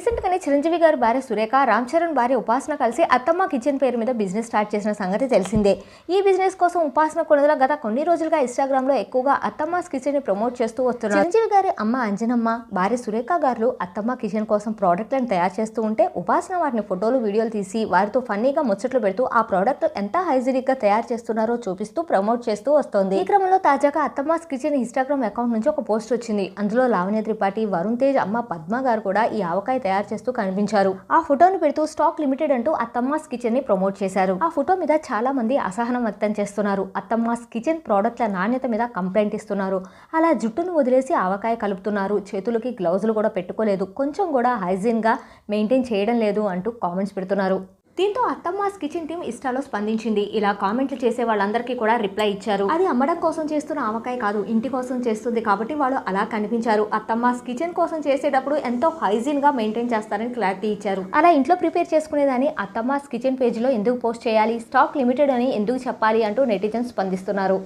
రీసెంట్గానే చిరంజీవి గారి భార్య సురేఖ రామ్ చరణ్ భార్య ఉపాసన కలిసి అత్తమ్మ కిచెన్ పేరు మీద బిజినెస్ స్టార్ట్ చేసిన సంగతి తెలిసిందే. ఈ బిజినెస్ కోసం ఉపాసన కొనుగోలు గత కొన్ని రోజులుగా ఇన్స్టాగ్రామ్లో ఎక్కువగా అత్తమ్మస్ కిచెన్ని ప్రమోట్ చేస్తూ వస్తున్నారు. చిరంజీవి గారి అమ్మ అంజనమ్మ భార్య సురేఖ గారు అత్తమ్మ కిచెన్ కోసం ప్రోడక్ట్లను తయారు చేస్తూ ఉంటే ఉపాసన వారిని ఫోటోలు వీడియోలు తీసి వారితో ఫన్నీగా ముచ్చట్లు పెడుతూ ఆ ప్రోడక్ట్ ఎంత హైజీనిక్గా తయారు చేస్తున్నారో చూపిస్తూ ప్రమోట్ చేస్తూ వస్తోంది. ఈ క్రమంలో తాజాగా అత్తమ్మాస్ కిచెన్ ఇన్స్టాగ్రామ్ అకౌంట్ నుంచి ఒక పోస్ట్ వచ్చింది. అందులో లావణ్య త్రిపాఠి వరుణ్ తేజ్ అమ్మ పద్మ గారు కూడా ఈ ఆవకాయ తయారు చేస్తూ కనిపించారు. ఆ ఫోటోను పెడుతూ స్టాక్ లిమిటెడ్ అంటూ అత్తమ్మాస్ కిచెన్ని ప్రమోట్ చేశారు. ఆ ఫోటో మీద చాలా మంది అసహనం వ్యక్తం చేస్తున్నారు. అత్తమ్మాస్ కిచెన్ ప్రోడక్ట్ల నాణ్యత మీద కంప్లైంట్ ఇస్తున్నారు. అలా జుట్టును వదిలేసి ఆవకాయ కలుపుతున్నారు. చేతులకి గ్లౌజులు కూడా పెట్టుకోలేదు. కొంచెం కూడా హైజీన్గా మెయింటైన్ చేయడం లేదు అంటూ కామెంట్స్ పెడుతున్నారు. దీంతో అత్తమ్మాస్ కిచెన్ టీం ఇష్టాలో స్పందించింది. ఇలా కామెంట్లు చేసే వాళ్ళందరికీ కూడా రిప్లై ఇచ్చారు. అది అమ్మడం కోసం చేస్తున్న ఆవకాయ కాదు ఇంటి కోసం చేస్తుంది కాబట్టి వాళ్ళు అలా కనిపించారు. అత్తమ్మాస్ కిచెన్ కోసం చేసేటప్పుడు ఎంతో హైజీన్గా మెయింటైన్ చేస్తారని క్లారిటీ ఇచ్చారు. అలా ఇంట్లో ప్రిపేర్ చేసుకునేదాన్ని అత్తమ్మాస్ కిచెన్ పేజ్లో ఎందుకు పోస్ట్ చేయాలి స్టాక్ లిమిటెడ్ అని ఎందుకు చెప్పాలి అంటూ నెటిజన్స్ స్పందిస్తున్నారు.